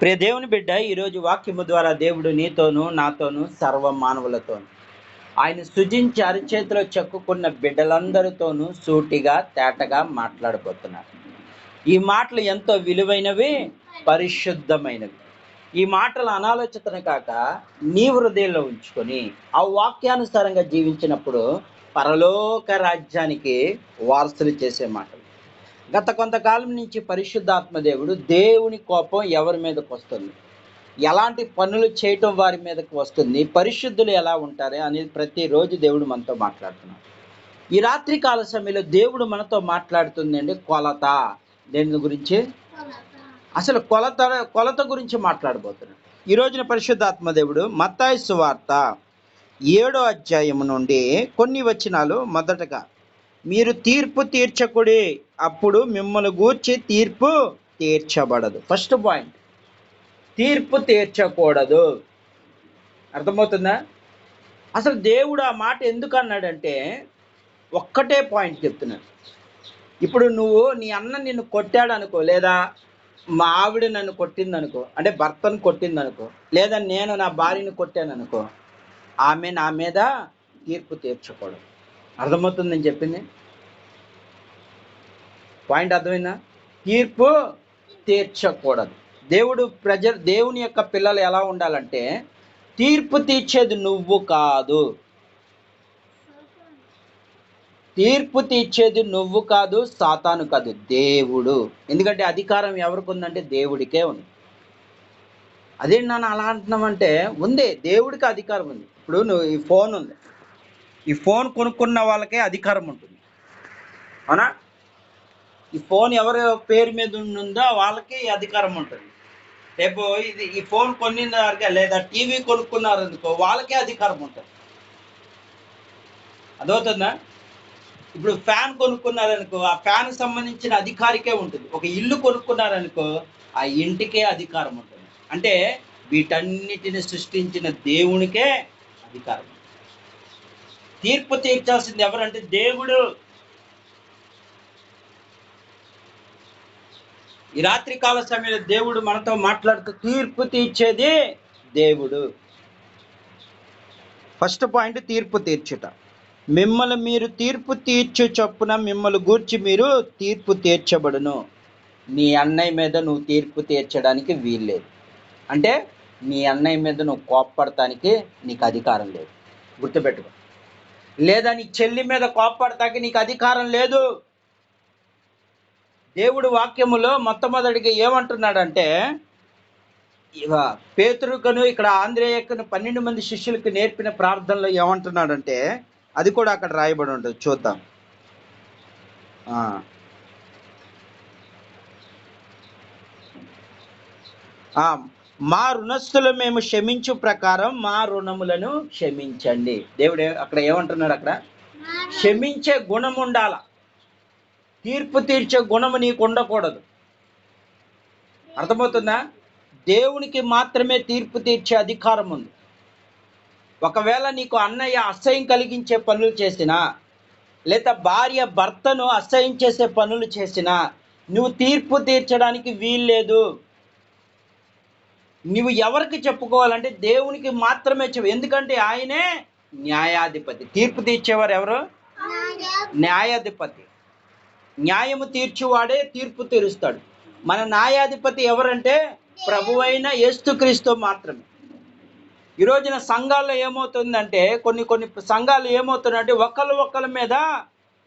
ప్రియ దేవుని బిడ్డ ఈరోజు వాక్యము ద్వారా దేవుడు నీతోనూ నాతోనూ సర్వ మానవులతోనూ ఆయన సృజించి అరిచేతిలో చెక్కుకున్న బిడ్డలందరితోనూ సూటిగా తేటగా మాట్లాడబోతున్నారు. ఈ మాటలు ఎంతో విలువైనవి పరిశుద్ధమైనవి. ఈ మాటలు అనాలోచితన కాక నీ హృదయంలో ఉంచుకొని ఆ వాక్యానుసారంగా జీవించినప్పుడు పరలోక రాజ్యానికి వారసులు చేసే మాటలు. గత కొంతకాలం నుంచి పరిశుద్ధాత్మ దేవుడు దేవుని కోపం ఎవరి మీదకి వస్తుంది? ఎలాంటి పనులు చేయటం వారి మీదకి వస్తుంది? పరిశుద్ధులు ఎలా ఉంటారు అనేది ప్రతిరోజు దేవుడు మనతో మాట్లాడుతున్నాడు. ఈ రాత్రి కాల సమయంలో దేవుడు మనతో మాట్లాడుతుందండి కొలత. దేని గురించి? అసలు కొలత కొలత గురించి మాట్లాడబోతున్నాడు. ఈ రోజున పరిశుద్ధాత్మ దేవుడు మత్తాయి సువార్త ఏడో అధ్యాయం నుండి కొన్ని వచనాలు మొదటగా మీరు తీర్పు తీర్చకుడి. అప్పుడు మిమ్మల్ని గూర్చి తీర్పు తీర్చబడదు. ఫస్ట్ పాయింట్ తీర్పు తీర్చకూడదు. అర్థమవుతుందా? అసలు దేవుడు ఆ మాట ఎందుకు అన్నాడంటే ఒక్కటే పాయింట్ చెప్తున్నాను ఇప్పుడు నువ్వు నీ అన్న నిన్ను కొట్టాడు అనుకో లేదా మా ఆవిడ నన్ను కొట్టింది అనుకో అంటే భర్తను కొట్టింది అనుకో లేదా నేను నా భార్యను కొట్టాను అనుకో ఆమె నా మీద తీర్పు తీర్చకూడదు. అర్థమవుతుందని చెప్పింది? పాయింట్ అర్థమైందా? తీర్పు తీర్చకూడదు. దేవుడు ప్రజ దేవుని యొక్క పిల్లలు ఎలా ఉండాలంటే తీర్పు తీర్చేది నువ్వు కాదు. తీర్పు తీర్చేది నువ్వు కాదు సాతాను కాదు దేవుడు. ఎందుకంటే అధికారం ఎవరికి ఉందంటే దేవుడికే ఉంది. అదే నన్ను అలా అంటున్నామంటే ఉంది దేవుడికి అధికారం ఉంది. ఇప్పుడు నువ్వు ఈ ఫోన్ ఉంది. ఈ ఫోన్ కొనుక్కున్న వాళ్ళకే అధికారం ఉంటుంది. అవునా? ఈ ఫోన్ ఎవరి పేరు మీద ఉందో వాళ్ళకి అధికారం ఉంటుంది. రేపు ఇది ఈ ఫోన్ కొనినారుగా లేదా టీవీ కొనుక్కున్నారు అనుకో వాళ్ళకే అధికారం ఉంటుంది. అదవుతుందా ఇప్పుడు ఫ్యాన్ కొనుక్కున్నారనుకో ఆ ఫ్యాన్ సంబంధించిన అధికారికే ఉంటుంది. ఒక ఇల్లు కొనుక్కున్నారనుకో ఆ ఇంటికే అధికారం ఉంటుంది. అంటే వీటన్నిటిని సృష్టించిన దేవునికే అధికారం తీర్పు తీర్చాల్సింది ఎవరంటే దేవుడు. ఈ రాత్రి కాల సమయంలో దేవుడు మనతో మాట్లాడుతూ తీర్పు తీర్చేది దేవుడు. ఫస్ట్ పాయింట్ తీర్పు తీర్చుట. మిమ్మల్ని మీరు తీర్పు తీర్చు చొప్పున మిమ్మల్ని గూర్చి మీరు తీర్పు తీర్చబడును. నీ అన్నయ్య మీద నువ్వు తీర్పు తీర్చడానికి వీల్లేదు. అంటే నీ అన్నయ్య మీద నువ్వు కోప్పడటానికి నీకు అధికారం లేదు. గుర్తుపెట్టుకో. లేదా నీ చెల్లి మీద కోప్పడటానికి నీకు అధికారం లేదు. దేవుడు వాక్యములో మొట్టమొదటిగా ఏమంటున్నాడంటే ఇవ పేతురుకను ఇక్కడ ఆంధ్రేయకను పన్నెండు మంది శిష్యులకు నేర్పిన ప్రార్థనలో ఏమంటున్నాడంటే అది కూడా అక్కడ రాయబడి ఉంటుంది చూద్దాం. మా రుణస్థులు మేము క్షమించు ప్రకారం మా రుణములను క్షమించండి. దేవుడు అక్కడ ఏమంటున్నాడు అక్కడ? క్షమించే గుణం ఉండాల. తీర్పు తీర్చే గుణము నీకు ఉండకూడదు. అర్థమవుతుందా? దేవునికి మాత్రమే తీర్పు తీర్చే అధికారం ఉంది. ఒకవేళ నీకు అన్నయ్య అసహ్యం కలిగించే పనులు చేసినా లేదా భార్య భర్తను అసహ్యం చేసే పనులు చేసినా నువ్వు తీర్పు తీర్చడానికి వీల్లేదు. నువ్వు ఎవరికి చెప్పుకోవాలంటే దేవునికి మాత్రమే చెప్పు. ఎందుకంటే ఆయనే న్యాయాధిపతి. తీర్పు తీర్చేవారు ఎవరు? న్యాయాధిపతి. న్యాయము తీర్చువాడే తీర్పు తీరుస్తాడు. మన న్యాయాధిపతి ఎవరంటే ప్రభువైన యేసుక్రీస్తు మాత్రమే. ఈ రోజున సంఘాల్లో ఏమవుతుందంటే కొన్ని కొన్ని సంఘాలు ఏమవుతున్నాయంటే ఒకళ్ళు ఒకళ్ళ మీద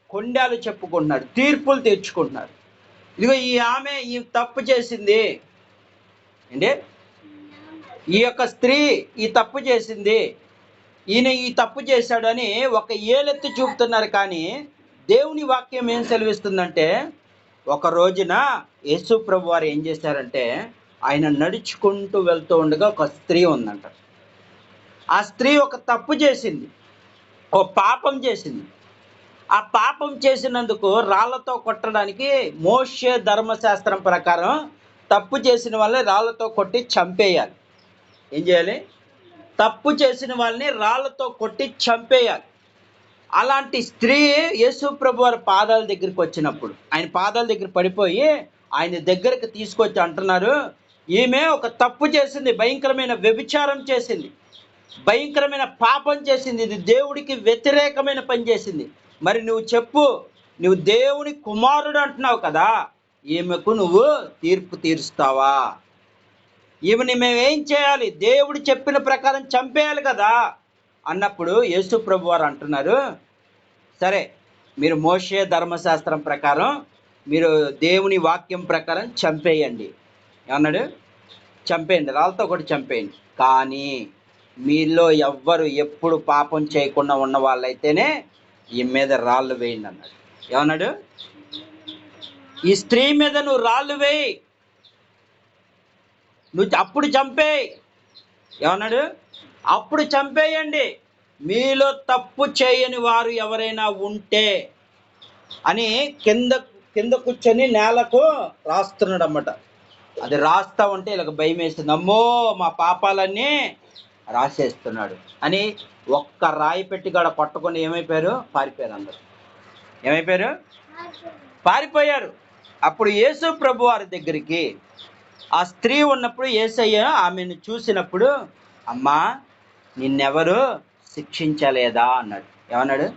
కొండాలు చెప్పుకుంటున్నారు తీర్పులు తీర్చుకుంటున్నారు ఇదిగో ఈ ఆమె ఈ తప్పు చేసింది. అంటే ఈ యొక్క స్త్రీ ఈ తప్పు చేసింది. ఈయన ఈ తప్పు చేశాడని ఒక ఏలెత్తి చూపుతున్నారు కానీ దేవుని వాక్యం ఏం సెలవిస్తుందంటే ఒక రోజున యేసు ప్రభు వారు ఏం చేశారంటే ఆయన నడుచుకుంటూ వెళ్తూ ఉండగా ఒక స్త్రీ ఉందంట. ఆ స్త్రీ ఒక తప్పు చేసింది. ఓ పాపం చేసింది. ఆ పాపం చేసినందుకు రాళ్ళతో కొట్టడానికి మోషే ధర్మశాస్త్రం ప్రకారం తప్పు చేసిన వాళ్ళని రాళ్ళతో కొట్టి చంపేయాలి. ఏం చేయాలి? తప్పు చేసిన వాళ్ళని రాళ్ళతో కొట్టి చంపేయాలి. అలాంటి స్త్రీ యేసు ప్రభు వారి పాదాల దగ్గరికి వచ్చినప్పుడు ఆయన పాదాల దగ్గర పడిపోయి ఆయన దగ్గరికి తీసుకొచ్చి అంటున్నారు ఈమె ఒక తప్పు చేసింది భయంకరమైన వ్యభిచారం చేసింది భయంకరమైన పాపం చేసింది ఇది దేవుడికి వ్యతిరేకమైన పని చేసింది. మరి నువ్వు చెప్పు నువ్వు దేవుని కుమారుడు అంటున్నావు కదా ఈమెకు నువ్వు తీర్పు తీరుస్తావా? ఈమెని మేమేం చేయాలి? దేవుడు చెప్పిన ప్రకారం చంపేయాలి కదా. అన్నప్పుడు యేసు ప్రభు వారు అంటున్నారు సరే మీరు మోషే ధర్మశాస్త్రం ప్రకారం మీరు దేవుని వాక్యం ప్రకారం చంపేయండి. ఏమన్నాడు? చంపేయండి రాళ్ళతో కూడా చంపేయండి. కానీ మీలో ఎవ్వరు ఎప్పుడు పాపం చేయకుండా ఉన్న వాళ్ళైతేనే ఈ మీద రాళ్ళు వేయండి అన్నాడు. ఏమన్నాడు? ఈ స్త్రీ మీద నువ్వు రాళ్ళు వేయి. నువ్వు అప్పుడు చంపేయి. ఏమన్నాడు? అప్పుడు చంపేయండి. మీలో తప్పు చేయని వారు ఎవరైనా ఉంటే అని కింద కింద కూర్చొని నేలకు రాస్తున్నాడు అన్నమాట అది రాస్తా ఉంటే ఇలా భయం వేస్తుంది. అమ్మో మా పాపాలన్నీ రాసేస్తున్నాడు అని ఒక్క రాయి పెట్టి గడ పట్టుకొని ఏమైపోయారు? పారిపోయారు అందరు. ఏమైపోయారు? పారిపోయారు. అప్పుడు యేసు ప్రభు వారి దగ్గరికి ఆ స్త్రీ ఉన్నప్పుడు ఏసయ్య ఆమెను చూసినప్పుడు అమ్మా నిన్నెవరు శిక్షించలేదా అన్నాడు. ఏమన్నాడు?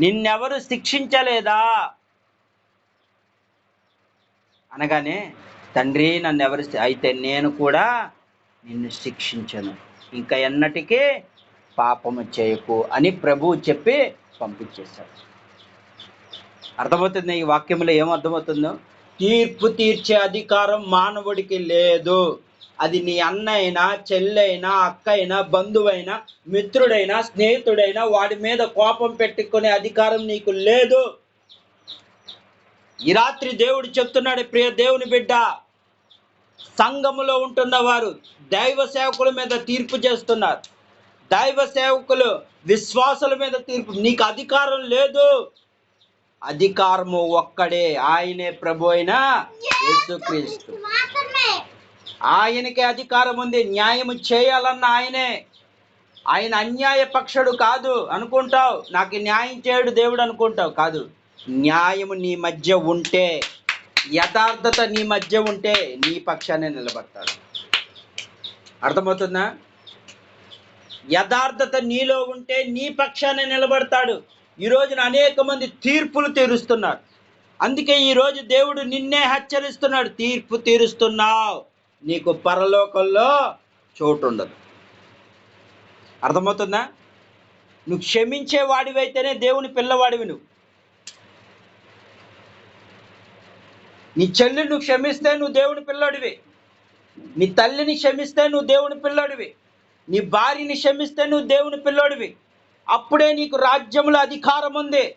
నిన్నెవరు శిక్షించలేదా? అనగానే తండ్రి నన్ను ఎవరు అయితే నేను కూడా నిన్ను శిక్షించను. ఇంకా ఎన్నటికీ పాపము చేయకు అని ప్రభువు చెప్పి పంపించేశాడు. అర్థమవుతుంది ఈ వాక్యంలో ఏం అర్థమవుతుందో తీర్పు తీర్చే అధికారం మానవుడికి లేదు. అది నీ అన్న అయినా చెల్లైనా అక్క అయినా బంధువైనా మిత్రుడైనా స్నేహితుడైనా వాడి మీద కోపం పెట్టుకునే అధికారం నీకు లేదు. ఈ రాత్రి దేవుడు చెప్తున్నాడు ప్రియ దేవుని బిడ్డ సంఘములో ఉంటున్న వారు దైవ సేవకుల మీద తీర్పు చేస్తున్నారు. దైవ సేవకులు విశ్వాసుల మీద తీర్పు నీకు అధికారం లేదు. అధికారము ఒక్కడే ఆయనే ప్రభు అయిన యేసుక్రీస్తు. ఆయనకే అధికారం ఉంది న్యాయము చేయాలన్న ఆయనే. ఆయన అన్యాయ పక్షుడు కాదు అనుకుంటావు నాకు న్యాయం చేయడు దేవుడు అనుకుంటావు కాదు. న్యాయము నీ మధ్య ఉంటే యథార్థత నీ మధ్య ఉంటే నీ పక్షాన్ని నిలబడతాడు. అర్థమవుతుందా? యథార్థత నీలో ఉంటే నీ పక్షాన్ని నిలబడతాడు. ఈ రోజున అనేక మంది తీర్పులు తీరుస్తున్నారు. అందుకే ఈ రోజు దేవుడు నిన్నే హెచ్చరిస్తున్నాడు తీర్పు తీరుస్తున్నావు. నీకు పరలోకంలో చోటు ఉండదు అర్థమవుతుందా? నువ్వు క్షమించే వాడివైతేనే దేవుని పిల్లవాడివి నువ్వు. నీ చెల్లిని నువ్వు క్షమిస్తే నువ్వు దేవుని పిల్లోడివి. నీ తల్లిని క్షమిస్తే నువ్వు దేవుని పిల్లోడివి. నీ భార్యని క్షమిస్తే నువ్వు దేవుని పిల్లోడివి. అప్పుడే నీకు రాజ్యముల అధికారం ఉంది.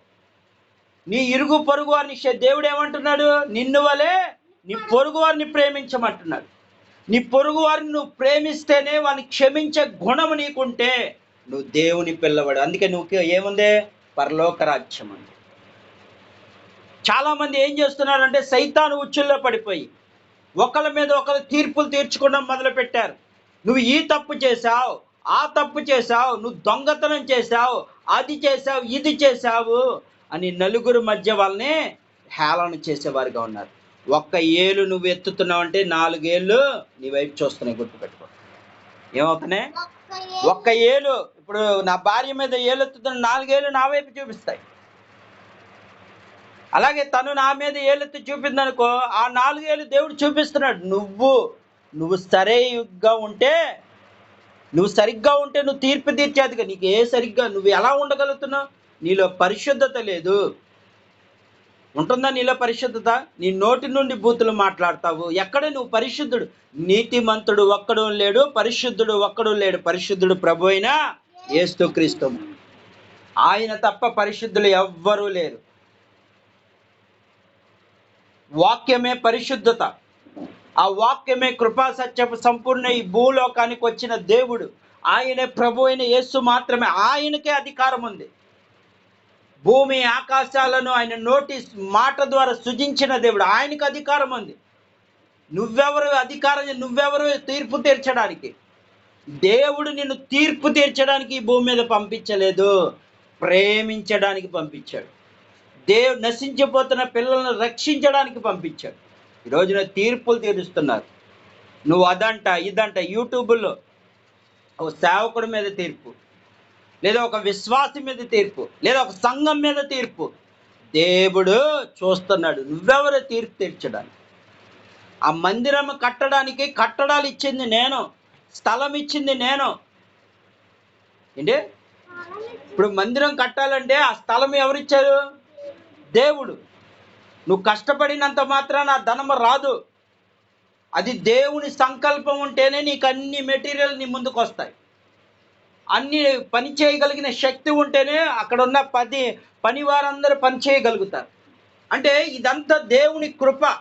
నీ ఇరుగు పొరుగు వారిని దేవుడు ఏమంటున్నాడు? నిన్ను వలే నీ పొరుగు వారిని ప్రేమించమంటున్నాడు. నీ పొరుగు వారిని నువ్వు ప్రేమిస్తేనే వారిని క్షమించే గుణం నీకుంటే నువ్వు దేవుని పిల్లవాడు. అందుకే నువ్వు ఏముంది? పరలోక రాజ్యం ఉంది చాలామంది ఏం చేస్తున్నారంటే సైతాను ఉచ్చుల్లో పడిపోయి ఒకళ్ళ మీద ఒకరు తీర్పులు తీర్చుకోవడం మొదలుపెట్టారు. నువ్వు ఈ తప్పు చేశావు ఆ తప్పు చేశావు నువ్వు దొంగతనం చేశావు అది చేశావు ఇది చేశావు అని నలుగురు మధ్య వాళ్ళని హేళన చేసేవారుగా ఉన్నారు. ఒక్క ఏలు నువ్వు ఎత్తుతున్నావు అంటే నాలుగేళ్ళు నీ వైపు చూస్తున్నాయి గుర్తుపెట్టుకో ఏమవుతున్నాయి? ఒక్క ఏలు ఇప్పుడు నా భార్య మీద ఏలు ఎత్తుతున్న నాలుగేళ్ళు నా వైపు చూపిస్తాయి. అలాగే తను నా మీద ఏలెత్తి చూపిందనుకో ఆ నాలుగేళ్ళు దేవుడు చూపిస్తున్నాడు. నువ్వు నువ్వు సరిగ్గా ఉంటే నువ్వు సరిగ్గా ఉంటే నువ్వు తీర్పు తీర్చేదిగా. నీకు ఏ సరిగ్గా నువ్వు ఎలా ఉండగలుగుతున్నావు? నీలో పరిశుద్ధత లేదు. ఉంటుందా నీలో పరిశుద్ధత? నీ నోటి నుండి బూతులు మాట్లాడతావు. ఎక్కడ నువ్వు పరిశుద్ధుడు? నీతిమంతుడు ఒక్కడు లేడు పరిశుద్ధుడు ఒక్కడు లేడు. పరిశుద్ధుడు ప్రభు అయినా ఏస్తు ఆయన తప్ప పరిశుద్ధులు ఎవ్వరూ లేరు. వాక్యమే పరిశుద్ధత. ఆ వాక్యమే కృపా సత్యపు సంపూర్ణ ఈ భూలోకానికి వచ్చిన దేవుడు. ఆయనే ప్రభు అయిన యేసు మాత్రమే. ఆయనకే అధికారం ఉంది. భూమి ఆకాశాలను ఆయన నోటీస్ మాట ద్వారా సృజించిన దేవుడు. ఆయనకు అధికారం ఉంది. నువ్వెవరు అధికారం నువ్వెవరు తీర్పు తీర్చడానికి? దేవుడు నిన్ను తీర్పు తీర్చడానికి ఈ భూమి మీద పంపించలేదు. ప్రేమించడానికి పంపించాడు. దేవు నశించిపోతున్న పిల్లలను రక్షించడానికి పంపించాడు. ఈ రోజున తీర్పులు తీరుస్తున్నారు. నువ్వు అదంట ఇదంట యూట్యూబ్లో ఒక సేవకుడి మీద తీర్పు. లేదా ఒక విశ్వాసి మీద తీర్పు లేదా ఒక సంఘం మీద తీర్పు. దేవుడు చూస్తున్నాడు నువ్వెవరు తీర్పు తీర్చడానికి? ఆ మందిరం కట్టడానికి కట్టడాలు ఇచ్చింది నేను స్థలం ఇచ్చింది నేను. ఏంటి? ఇప్పుడు మందిరం కట్టాలంటే ఆ స్థలం ఎవరిచ్చారు? దేవుడు. నువ్వు కష్టపడినంత మాత్రాన ఆ ధనము రాదు. అది దేవుని సంకల్పం ఉంటేనే నీకు అన్ని మెటీరియల్ నీ ముందుకు వస్తాయి అన్ని పని చేయగలిగిన శక్తి ఉంటేనే అక్కడ ఉన్న పది పని వారందరూ పని చేయగలుగుతారు. అంటే ఇదంతా దేవుని కృప.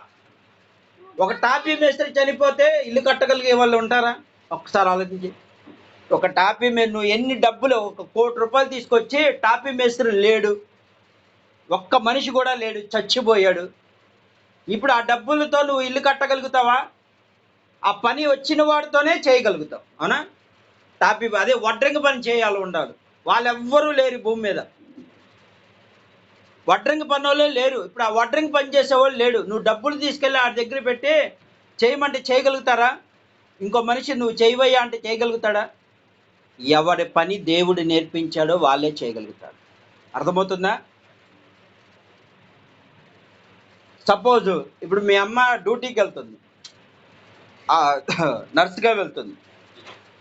ఒక టాపీ మేస్త్రి చనిపోతే ఇల్లు కట్టగలిగే వాళ్ళు ఉంటారా? ఒకసారి ఆలోచించి. ఒక టాపీ మీద నువ్వు ఎన్ని డబ్బులు ఒక కోటి రూపాయలు తీసుకొచ్చి టాపీ మేస్త్రి లేడు. ఒక్క మనిషి కూడా లేడు చచ్చిపోయాడు. ఇప్పుడు ఆ డబ్బులతో నువ్వు ఇల్లు కట్టగలుగుతావా? ఆ పని వచ్చిన వాడితోనే చేయగలుగుతావు అవునా? టాపీ అదే వడ్రంగి పని చేయాలి ఉండాలి. వాళ్ళెవ్వరూ లేరు భూమి మీద. వడ్రంగి పని వాళ్ళే లేరు. ఇప్పుడు ఆ వడ్రంగి పని చేసేవాళ్ళు లేడు. నువ్వు డబ్బులు తీసుకెళ్ళి ఆ దగ్గర పెట్టి చేయమంటే చేయగలుగుతారా? ఇంకో మనిషి నువ్వు చేయవయ్యా అంటే చేయగలుగుతాడా? ఎవరి పని దేవుడు నేర్పించాడో వాళ్ళే చేయగలుగుతాడు అర్థమవుతుందా? సపోజ్ ఇప్పుడు మీ అమ్మ డ్యూటీకి వెళ్తుంది. నర్స్గా నర్సుగా వెళ్తుంది.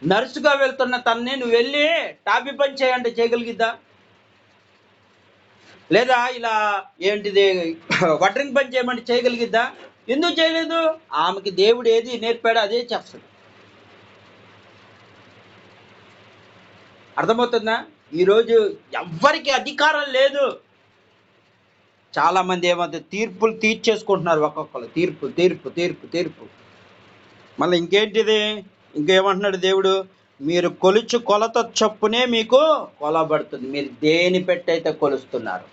నర్సుగా వెళ్తున్న తన్ని నువ్వు వెళ్ళి టాపీ పని చేయంటే చేయగలిగిద్దా? లేదా ఇలా ఏంటిది వడ్రింగ్ పని చేయమంటే చేయగలిగిద్దా? ఎందుకు చేయలేదు? ఆమెకి దేవుడు ఏది నేర్పాడో అదే చేస్తుంది అర్థమవుతుందా? ఈరోజు ఎవ్వరికి అధికారం లేదు. చాలా మంది తీర్పులు తీర్చేసుకుంటున్నారు ఒక్కొక్కరు తీర్పు తీర్పు తీర్పు తీర్పు. మళ్ళీ ఇంకేంటిది? ఇంకేమంటున్నాడు దేవుడు? మీరు కొలుచు కొలత చొప్పునే మీకు కొలబడుతుంది. మీరు దేని పెట్టయితే కొలుస్తున్నారు?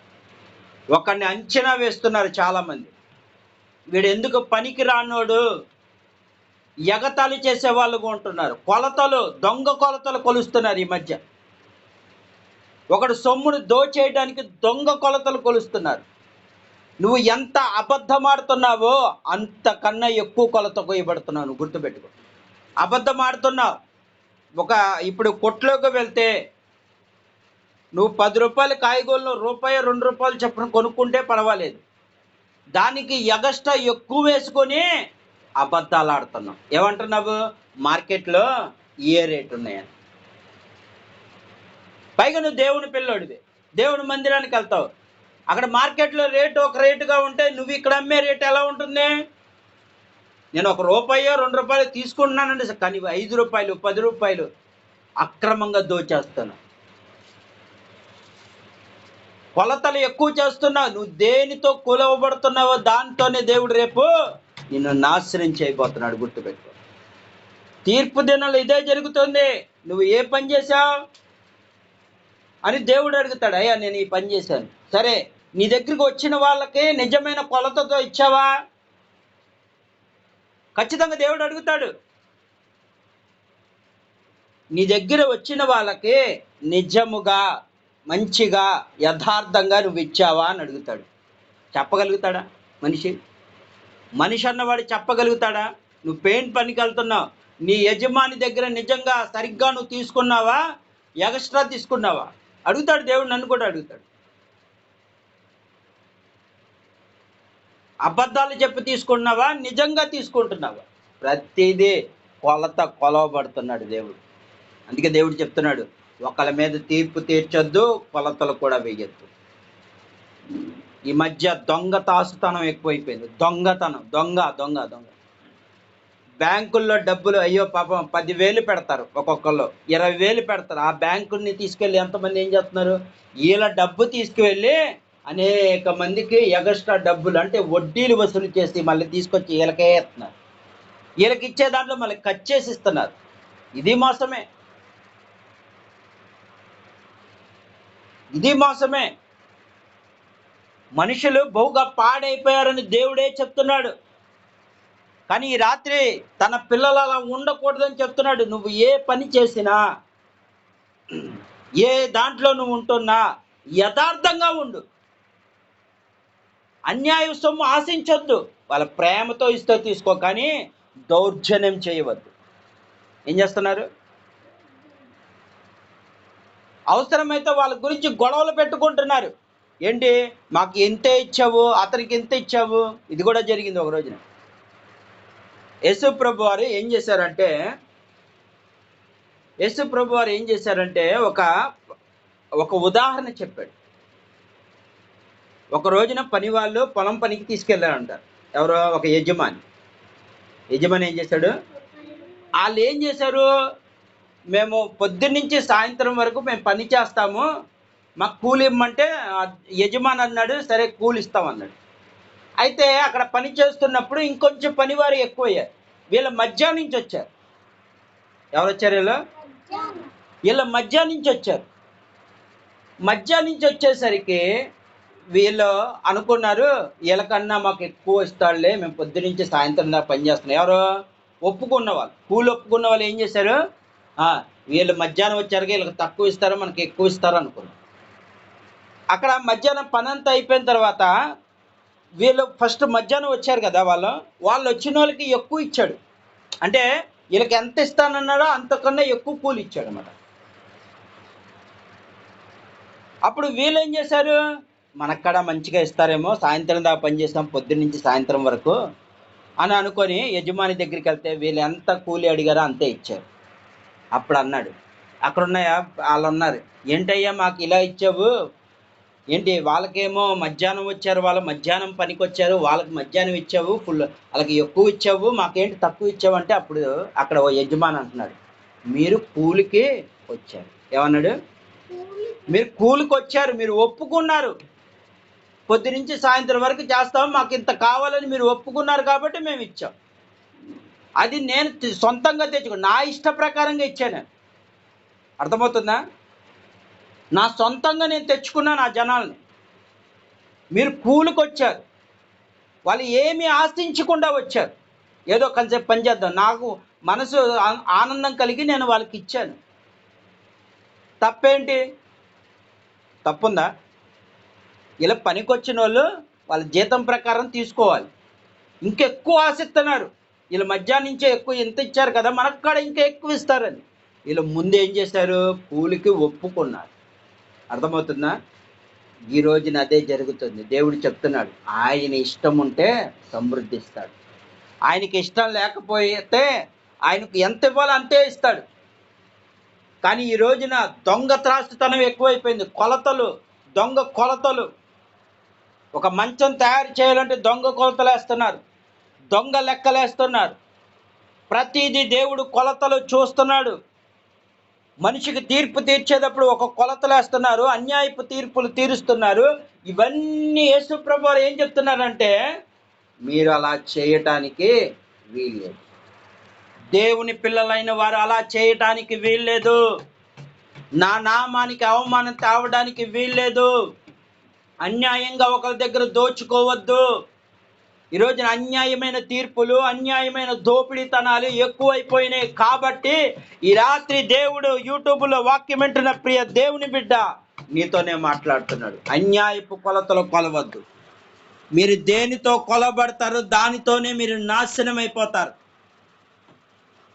ఒకరిని అంచనా వేస్తున్నారు చాలామంది. వీడు ఎందుకు పనికి రానోడు? ఎగతాళి చేసే వాళ్ళు ఉంటున్నారు. కొలతలు దొంగ కొలతలు కొలుస్తున్నారు ఈ మధ్య. ఒకడు సొమ్మును దోచేయడానికి దొంగ కొలతలు కొలుస్తున్నారు. నువ్వు ఎంత అబద్ధమాడుతున్నావో అంతకన్నా ఎక్కువ కొలత కొయ్యబడుతున్నావు నువ్వు గుర్తుపెట్టుకో. అబద్ధం ఆడుతున్నావు. ఒక ఇప్పుడు కొట్లోకి వెళ్తే నువ్వు పది రూపాయలు కాయగూరలు రూపాయి రెండు రూపాయలు చెప్పిన కొనుక్కుంటే పర్వాలేదు. దానికి ఎగస్ట్రా ఎక్కువ వేసుకొని అబద్ధాలు ఆడుతున్నావు. ఏమంటున్నావు? మార్కెట్లో ఏ రేటు ఉన్నాయని. పైగా నువ్వు దేవుని పిల్లోడివి. దేవుని మందిరానికి వెళ్తావు. అక్కడ మార్కెట్లో రేటు ఒక రేటుగా ఉంటే నువ్వు ఇక్కడ అమ్మే రేటు ఎలా ఉంటుంది? నేను ఒక రూపాయో రెండు రూపాయలు తీసుకుంటున్నానండి సార్. కానీ ఐదు రూపాయలు పది రూపాయలు అక్రమంగా దోచేస్తాను. కొలతలు ఎక్కువ చేస్తున్నావు నువ్వు దేనితో కొలవబడుతున్నావో దాంతోనే దేవుడు రేపు నిన్ను నాశనం చేయబోతున్నాడు గుర్తుపెట్టుకో. తీర్పు దినాలు ఇదే జరుగుతుంది. నువ్వు ఏ పని చేశావు అని దేవుడు అడుగుతాడు అయ్యా నేను ఈ పని చేశాను. సరే నీ దగ్గరికి వచ్చిన వాళ్ళకి నిజమైన కొలతతో ఇచ్చావా? ఖచ్చితంగా దేవుడు అడుగుతాడు. నీ దగ్గర వచ్చిన వాళ్ళకి నిజముగా మంచిగా యథార్థంగా నువ్వు ఇచ్చావా అని అడుగుతాడు. చెప్పగలుగుతాడా మనిషి? మనిషి అన్నవాడు చెప్పగలుగుతాడా? నువ్వు పెయింట్ పనికి వెళ్తున్నావు. నీ యజమాని దగ్గర నిజంగా సరిగ్గా నువ్వు తీసుకున్నావా? ఎక్స్ట్రా తీసుకున్నావా? అడుగుతాడు దేవుడు నన్ను కూడా అడుగుతాడు. అబద్ధాలు చెప్పి తీసుకుంటున్నావా? నిజంగా తీసుకుంటున్నావా? ప్రతిదీ కొలత కొలవబడుతున్నాడు దేవుడు. అందుకే దేవుడు చెప్తున్నాడు ఒకళ్ళ మీద తీర్పు తీర్చొద్దు కొలతలు కూడా వేయొద్దు. ఈ మధ్య దొంగ తాసుతనం ఎక్కువైపోయింది. దొంగతనం దొంగ దొంగ దొంగ. బ్యాంకుల్లో డబ్బులు అయ్యో పాపం పదివేలు పెడతారు ఒక్కొక్కళ్ళు. ఇరవై వేలు పెడతారు. ఆ బ్యాంకుని తీసుకెళ్ళి ఎంతమంది ఏం చేస్తున్నారు? వీళ్ళ డబ్బు తీసుకువెళ్ళి అనేక మందికి ఎగస్ట్రా డబ్బులు అంటే వడ్డీలు వసూలు చేసి మళ్ళీ తీసుకొచ్చి వీళ్ళకే ఇస్తున్నారు. వీళ్ళకి ఇచ్చే దాంట్లో మళ్ళీ కట్ చేసి ఇస్తున్నారు. ఇది మోసమే. ఇది మోసమే. మనుషులు బహుగా పాడైపోయారని దేవుడే చెప్తున్నాడు. కానీ ఈ రాత్రి తన పిల్లలు అలా ఉండకూడదని చెప్తున్నాడు. నువ్వు ఏ పని చేసినా ఏ దాంట్లో నువ్వు ఉంటున్నా యథార్థంగా ఉండు. అన్యాయ సొమ్ము ఆశించొద్దు. వాళ్ళ ప్రేమతో ఇస్తే తీసుకో కానీ దౌర్జన్యం చేయవద్దు. ఏం చేస్తున్నారు? అవసరమైతే వాళ్ళ గురించి గొడవలు పెట్టుకుంటున్నారు. ఏంటి? మాకు ఎంత ఇచ్చావు? అతనికి ఎంత ఇచ్చావు? ఇది కూడా జరిగింది ఒక రోజున. యేసు ప్రభు వారు ఏం చేశారంటే యేసు ప్రభు వారు ఏం చేశారంటే ఒక ఒక ఉదాహరణ చెప్పాడు. ఒక రోజున పని వాళ్ళు పొలం పనికి తీసుకెళ్ళారంటారు. ఎవరో ఒక యజమాని. యజమాని ఏం చేశాడు? వాళ్ళు ఏం చేశారు? మేము పొద్దున్నుంచి సాయంత్రం వరకు మేము పని చేస్తాము. మాకు కూలి ఇమ్మంటే యజమాని అన్నాడు సరే కూలి ఇస్తాం అన్నాడు. అయితే అక్కడ పని చేస్తున్నప్పుడు ఇంకొంచెం పనివారు ఎక్కువయ్యారు. వీళ్ళ మధ్యాహ్నం నుంచి వచ్చారు. ఎవరు వచ్చారు వీళ్ళు? వీళ్ళ మధ్యాహ్నం నుంచి వచ్చారు. మధ్యాహ్నం నుంచి వచ్చేసరికి వీళ్ళు అనుకున్నారు వీళ్ళకన్నా మాకు ఎక్కువ ఇస్తాడులే మేము పొద్దు నుంచి సాయంత్రం దాకా పనిచేస్తున్నాం ఎవరు? ఒప్పుకున్న వాళ్ళు. కూలి ఒప్పుకున్న వాళ్ళు ఏం చేశారు? ఆ, వీళ్ళు మధ్యాహ్నం వచ్చారు వీళ్ళకి తక్కువ ఇస్తారు మనకి ఎక్కువ ఇస్తారు అనుకున్నాం అక్కడ మధ్యాహ్నం పని అంతా అయిపోయిన తర్వాత వీళ్ళు ఫస్ట్ మధ్యాహ్నం వచ్చారు కదా వాళ్ళు వాళ్ళు వచ్చిన వాళ్ళకి ఎక్కువ ఇచ్చాడు. అంటే వీళ్ళకి ఎంత ఇస్తానన్నాడో అంతకన్నా ఎక్కువ కూలి ఇచ్చాడు అనమాట అప్పుడు వీళ్ళు ఏం చేశారు? మనక్కడ మంచిగా ఇస్తారేమో సాయంత్రం దాకా పని చేస్తాం పొద్దున్న నుంచి సాయంత్రం వరకు అని అనుకొని యజమాని దగ్గరికి వెళ్తే వీళ్ళు ఎంత కూలి అడిగారో అంతే ఇచ్చారు. అప్పుడు అన్నాడు అక్కడ ఉన్నాయా వాళ్ళు ఉన్నారు. ఏంటయ్యా మాకు ఇలా ఇచ్చావు? ఏంటి వాళ్ళకేమో మధ్యాహ్నం వచ్చారు వాళ్ళు మధ్యాహ్నం పనికి వచ్చారు వాళ్ళకి మధ్యాహ్నం ఇచ్చావు ఫుల్ వాళ్ళకి ఎక్కువ ఇచ్చావు మాకేంటి తక్కువ ఇచ్చావు? అంటే అప్పుడు అక్కడ ఓ యజమాని అంటున్నాడు మీరు కూలికి వచ్చారు. ఏమన్నాడు? మీరు కూలికి వచ్చారు మీరు ఒప్పుకున్నారు. పొద్దు నుంచి సాయంత్రం వరకు చేస్తాం మాకు ఇంత కావాలని మీరు ఒప్పుకున్నారు కాబట్టి మేము ఇచ్చాం. అది నేను సొంతంగా తెచ్చుకో నా ఇష్ట ప్రకారంగా ఇచ్చాను. అర్థమవుతుందా? నా సొంతంగా నేను తెచ్చుకున్నాను నా జనాల్ని. మీరు కూలికొచ్చారు. వాళ్ళు ఏమీ ఆశించకుండా వచ్చారు. ఏదో కొంచెం పని చేద్దాం. నాకు మనసు ఆనందం కలిగి నేను వాళ్ళకి ఇచ్చాను. తప్పేంటి? తప్పుందా? ఇలా పనికొచ్చిన వాళ్ళు వాళ్ళ జీతం ప్రకారం తీసుకోవాలి. ఇంకెక్కువ ఆశిస్తున్నారు. వీళ్ళు మధ్యాహ్నం నుంచే ఎక్కువ ఎంత ఇచ్చారు కదా మనకు కూడా ఇంకా ఎక్కువ ఇస్తారని. వీళ్ళు ముందు ఏం చేశారు? కూలికి ఒప్పుకున్నారు. అర్థమవుతుందా? ఈ రోజున అదే జరుగుతుంది. దేవుడు చెప్తున్నాడు ఆయన ఇష్టం ఉంటే సమృద్ధిస్తాడు. ఆయనకి ఇష్టం లేకపోతే ఆయనకు ఎంత ఇవ్వాలో అంతే ఇస్తాడు. కానీ ఈ రోజున దొంగ త్రాసుతనం ఎక్కువైపోయింది. కొలతలు దొంగ కొలతలు. ఒక మంచం తయారు చేయాలంటే దొంగ కొలతలు వేస్తున్నారు దొంగ లెక్కలేస్తున్నారు. ప్రతిదీ దేవుడు కొలతలు చూస్తున్నాడు. మనిషికి తీర్పు తీర్చేటప్పుడు ఒక కొలతలేస్తున్నారు అన్యాయపు తీర్పులు తీరుస్తున్నారు. ఇవన్నీ యేసుప్రభు వారు ఏం చెప్తున్నారంటే మీరు అలా చేయటానికి వీల్లేదు. దేవుని పిల్లలైన వారు అలా చేయటానికి వీల్లేదు. నా నామానికి అవమానం తేవడానికి వీల్లేదు. అన్యాయంగా ఒకరి దగ్గర దోచుకోవద్దు. ఈరోజున అన్యాయమైన తీర్పులు అన్యాయమైన దోపిడీతనాలు ఎక్కువైపోయినాయి కాబట్టి ఈ రాత్రి దేవుడు యూట్యూబ్లో వాక్యం వింటున్న ప్రియ దేవుని బిడ్డ నీతోనే మాట్లాడుతున్నాడు. అన్యాయపు కొలతలు కొలవద్దు. మీరు దేనితో కొలబడతారు దానితోనే మీరు నాశనం అయిపోతారు.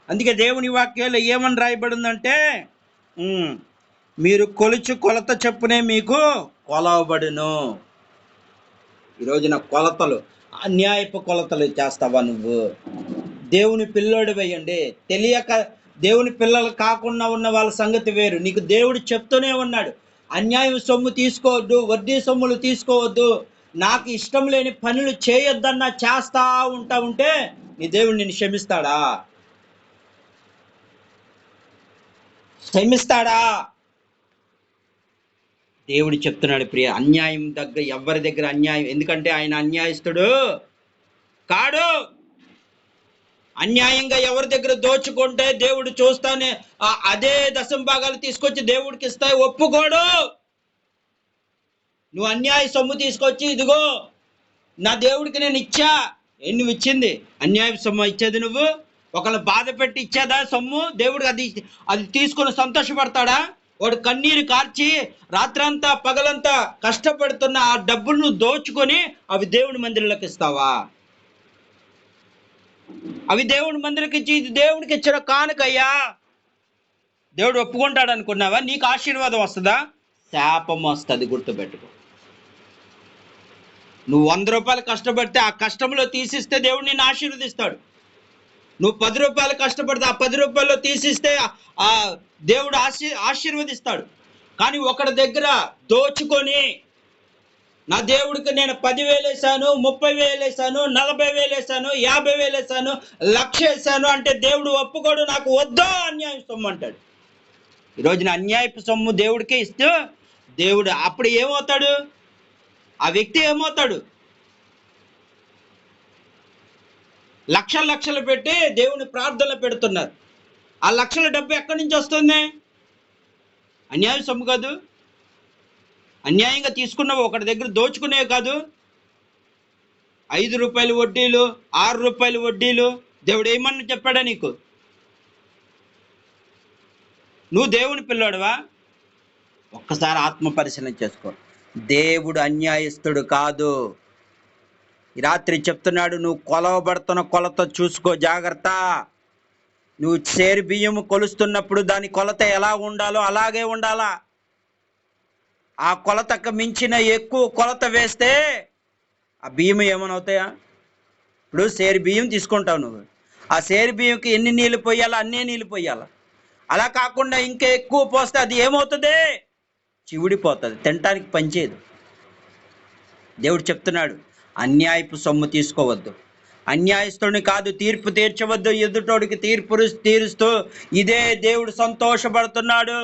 అందుకే దేవుని వాక్యాలు ఏమని రాయబడిందంటే మీరు కొలుచు కొలత చెప్పునే మీకు కొలవబడును. ఈ రోజున కొలతలు అన్యాయపు కొలతలు చేస్తావా నువ్వు? దేవుని పిల్లోడు వేయండి. తెలియక దేవుని పిల్లలు కాకుండా ఉన్న వాళ్ళ సంగతి వేరు. నీకు దేవుడు చెప్తూనే ఉన్నాడు. అన్యాయం సొమ్ము తీసుకోవద్దు వడ్డీ సొమ్ములు తీసుకోవద్దు. నాకు ఇష్టం లేని పనులు చేయొద్దన్నా చేస్తా ఉంటా ఉంటే నీ దేవుడు నిన్ను క్షమిస్తాడా? క్షమిస్తాడా? దేవుడు చెప్తున్నాడు ప్రియ అన్యాయం దగ్గర ఎవరి దగ్గర అన్యాయం ఎందుకంటే ఆయన అన్యాయస్తుడు కాడు. అన్యాయంగా ఎవరి దగ్గర దోచుకుంటే దేవుడు చూస్తానే అదే దశం భాగాలు తీసుకొచ్చి దేవుడికి ఇస్తాయి ఒప్పుకోడు. నువ్వు అన్యాయ సొమ్ము తీసుకొచ్చి ఇదిగో నా దేవుడికి నేను ఇచ్చా. ఏం నువ్వు ఇచ్చింది? అన్యాయ సొమ్ము ఇచ్చేది నువ్వు? ఒకళ్ళు బాధ పెట్టి ఇచ్చేదా సొమ్ము? దేవుడికి అది అది తీసుకొని సంతోషపడతాడా? వాడు కన్నీరు కార్చి రాత్రంతా పగలంతా కష్టపడుతున్న ఆ డబ్బులను దోచుకొని అవి దేవుడి మందిరంలోకి ఇస్తావా? అవి దేవుడి మందిరికి ఇచ్చి ఇది దేవుడికి ఇచ్చిన కానుకయ్యా. దేవుడు ఒప్పుకుంటాడు అనుకున్నావా? నీకు ఆశీర్వాదం వస్తుందా? శాపం వస్తుంది గుర్తుపెట్టుకో. నువ్వు వంద రూపాయలు కష్టపడితే ఆ కష్టంలో తీసిస్తే దేవుడు నిన్ను ఆశీర్వదిస్తాడు. నువ్వు పది రూపాయలు కష్టపడితే ఆ పది రూపాయల్లో తీసిస్తే ఆ- దేవుడు ఆశీ ఆశీర్వదిస్తాడు. కానీ ఒకరి దగ్గర దోచుకొని నా దేవుడికి నేను పదివేలు వేసాను ముప్పై వేలు వేసాను నలభై వేలు వేసాను యాభై వేలు వేసాను లక్ష వేసాను అంటే దేవుడు ఒప్పుకోడు నాకు వద్దా అన్యాయం సొమ్ము అంటాడు. ఈరోజున అన్యాయపు సొమ్ము దేవుడికే ఇస్తే దేవుడు అప్పుడు ఏమవుతాడు? ఆ వ్యక్తి ఏమవుతాడు? లక్షల లక్షలు పెట్టి దేవుని ప్రార్థనలు పెడుతున్నారు. ఆ లక్షల డబ్బు ఎక్కడి నుంచి వస్తుంది? అన్యాయం సొమ్ము కాదు. అన్యాయంగా తీసుకున్నవి ఒకటి దగ్గర దోచుకునేవి కాదు. ఐదు రూపాయలు వడ్డీలు ఆరు రూపాయలు వడ్డీలు. దేవుడు ఏమన్నా చెప్పాడా నీకు? నువ్వు దేవుని పిల్లోడువా? ఒక్కసారి ఆత్మ పరిశీలన చేసుకో. దేవుడు అన్యాయస్తుడు కాదు. రాత్రి చెప్తున్నాడు నువ్వు కొలవబడుతున్న కొలత చూసుకో జాగ్రత్త. నువ్వు చేరు బియ్యం కొలుస్తున్నప్పుడు దాని కొలత ఎలా ఉండాలో అలాగే ఉండాలా. ఆ కొలతకు మించిన ఎక్కువ కొలత వేస్తే ఆ బియ్యం ఏమనవుతాయా? ఇప్పుడు సేరు బియ్యం తీసుకుంటావు నువ్వు. ఆ సేరు బియ్యంకి ఎన్ని నీళ్ళు పోయాలా అన్నే నీళ్ళు పోయాలా. అలా కాకుండా ఇంకా ఎక్కువ పోస్తే అది ఏమవుతుంది? చివుడిపోతుంది తినటానికి పనిచేయదు. దేవుడు చెప్తున్నాడు అన్యాయపు సొమ్ము తీసుకోవద్దు. అన్యాయస్తుడిని కాదు తీర్పు తీర్చవద్దు. ఎదుటోడికి తీర్పు తీరుస్తూ ఇదే దేవుడు సంతోషపడుతున్నాడు.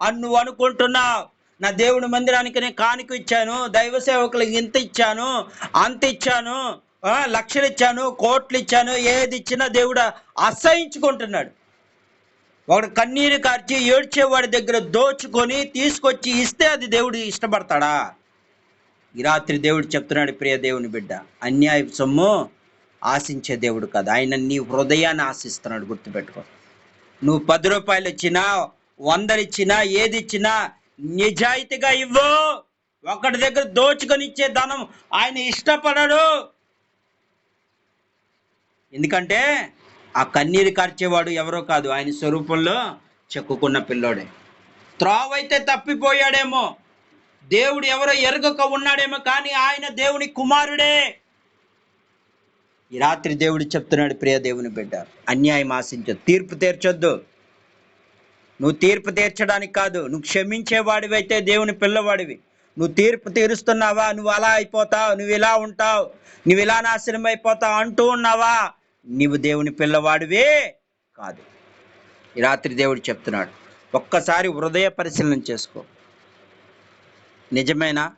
అని నువ్వు అనుకుంటున్నావు. నా దేవుడి మందిరానికి నేను కానుక ఇచ్చాను దైవ సేవకులకు ఇంత ఇచ్చాను అంత ఇచ్చాను లక్షలు ఇచ్చాను కోట్లు ఇచ్చాను ఏది ఇచ్చినా దేవుడు అసహించుకుంటున్నాడు. ఒకడు కన్నీరు కార్చి ఏడ్చేవాడి దగ్గర దోచుకొని తీసుకొచ్చి ఇస్తే అది దేవుడు ఇష్టపడతాడా? ఈ రాత్రి దేవుడు చెప్తున్నాడు ప్రియ దేవుని బిడ్డ అన్యాయ సొమ్ము ఆశించే దేవుడు కాదు. ఆయన నీ హృదయాన్ని ఆశిస్తున్నాడు గుర్తుపెట్టుకో. నువ్వు పది రూపాయలు ఇచ్చినా వందలు ఇచ్చినా ఏది ఇచ్చినా నిజాయితీగా ఇవ్వు. ఒకటి దగ్గర దోచుకొని ఇచ్చే ధనం ఆయన ఇష్టపడడు. ఎందుకంటే ఆ కన్నీరు కార్చేవాడు ఎవరో కాదు ఆయన స్వరూపంలో చెక్కుకున్న పిల్లోడే. త్రోవైతే తప్పిపోయాడేమో. దేవుడు ఎవరో ఎరగక ఉన్నాడేమో కానీ ఆయన దేవుని కుమారుడే. ఈ రాత్రి దేవుడు చెప్తున్నాడు ప్రియ దేవుని బిడ్డ అన్యాయం ఆశించదు తీర్పు తీర్చొద్దు. నువ్వు తీర్పు తీర్చడానికి కాదు నువ్వు క్షమించేవాడివైతే దేవుని పిల్లవాడివి. నువ్వు తీర్పు తీరుస్తున్నావా? నువ్వు అలా అయిపోతావు నువ్వు ఇలా ఉంటావు నువ్వు ఇలా నాశనం అయిపోతావు అంటూ ఉన్నావా? నువ్వు దేవుని పిల్లవాడివే కాదు. ఈ రాత్రి దేవుడు చెప్తున్నాడు ఒక్కసారి హృదయ పరిశీలన చేసుకో. నిజమేనా?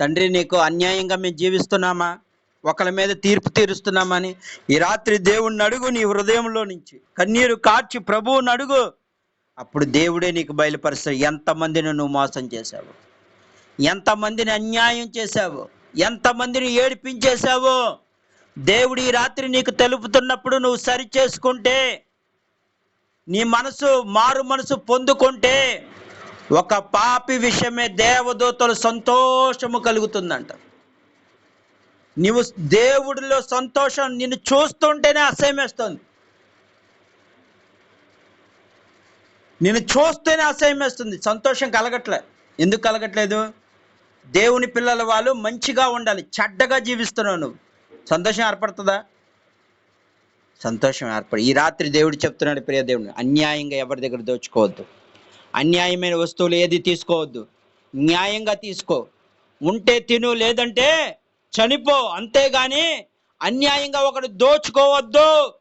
తండ్రి నీకు అన్యాయంగా మేము జీవిస్తున్నామా? ఒకరి మీద తీర్పు తీరుస్తున్నామని. ఈ రాత్రి దేవుణ్ణి అడుగు నీ హృదయంలో నుంచి. కన్నీరు కార్చి ప్రభువుని అడుగు. అప్పుడు దేవుడే నీకు బయలుపరుస్తాడు. ఎంతమందిని నువ్వు మోసం చేశావు? ఎంతమందిని అన్యాయం చేశావు? ఎంతమందిని ఏడిపించేశావు? దేవుడు ఈ రాత్రి నీకు తెలుపుతున్నప్పుడు నువ్వు సరి చేసుకుంటే నీ మనసు మారు మనసు పొందుకుంటే ఒక పాపి విషయమే దేవదూతలు సంతోషము కలుగుతుందంట. నీవు దేవుడిలో సంతోషం నిన్ను చూస్తుంటేనే అసహ్యమేస్తుంది. నిన్ను చూస్తేనే అసహ్యమేస్తుంది. సంతోషం కలగట్లే. ఎందుకు కలగట్లేదు? దేవుని పిల్లల వాళ్ళు మంచిగా ఉండాలి. చెడ్డగా జీవిస్తున్నావు నువ్వు. సంతోషం ఏర్పడుతుందా? సంతోషం ఏర్పడు. ఈ రాత్రి దేవుడు చెప్తున్నాడు ప్రియ దేవుడు అన్యాయంగా ఎవరి దగ్గర దోచుకోవద్దు. అన్యాయమైన వస్తువులు ఏది తీసుకోవద్దు. న్యాయంగా తీసుకో. ఉంటే తిను లేదంటే చనిపో. అంతేగాని అన్యాయంగా ఒకడు దోచుకోవద్దు.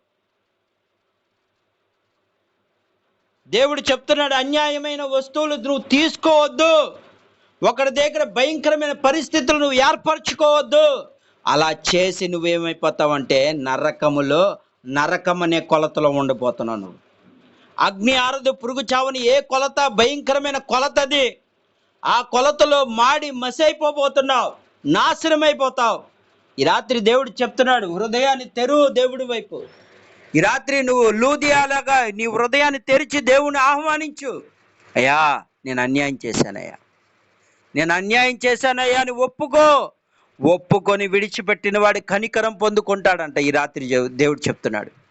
దేవుడు చెప్తున్నాడు అన్యాయమైన వస్తువులు నువ్వు తీసుకోవద్దు. ఒకరి దగ్గర భయంకరమైన పరిస్థితులు నువ్వు ఏర్పరచుకోవద్దు. అలా చేసి నువ్వేమైపోతావంటే నరకములో నరకం అనే కొలతలో ఉండిపోతున్నావు నువ్వు. అగ్ని ఆరదు పురుగు చావని ఏ కొలత? భయంకరమైన కొలత అది. ఆ కొలతలో మాడి మసైపోబోతున్నావు. నాశనం ఈ రాత్రి దేవుడు చెప్తున్నాడు హృదయాన్ని తెరువు దేవుడి వైపు. ఈ రాత్రి నువ్వు లూదియాలాగా నీ హృదయాన్ని తెరిచి దేవుని ఆహ్వానించు. అయ్యా నేను అన్యాయం చేశానయ్యా. నేను అన్యాయం చేశానయ్యా అని ఒప్పుకో. ఒప్పుకొని విడిచిపెట్టిన వాడి కనికరం పొందుకుంటాడంట ఈ రాత్రి దేవుడు చెప్తున్నాడు.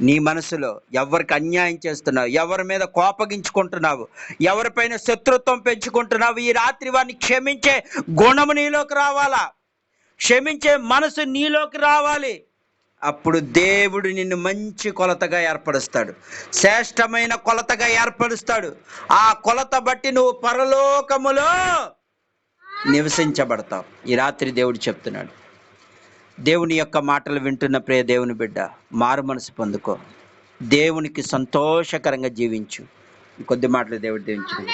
నీ మనసులో ఎవరికి అన్యాయం చేస్తున్నావు? ఎవరి మీద కోపగించుకుంటున్నావు? ఎవరిపైన శత్రుత్వం పెంచుకుంటున్నావు? ఈ రాత్రి వారిని క్షమించే గుణము నీలోకి రావాలా? క్షమించే మనసు నీలోకి రావాలి. అప్పుడు దేవుడు నిన్ను మంచి కొలతగా ఏర్పరుస్తాడు. శ్రేష్టమైన కొలతగా ఏర్పరుస్తాడు. ఆ కొలత బట్టి నువ్వు పరలోకములో నివసించబడతావు. ఈ రాత్రి దేవుడు చెప్తున్నాడు. దేవుని యొక్క మాటలు వింటున్న ప్రియ దేవుని బిడ్డ మారు మనసు పొందుకో. దేవునికి సంతోషకరంగా జీవించు. కొద్ది మాటలు దేవుడు దీవించు.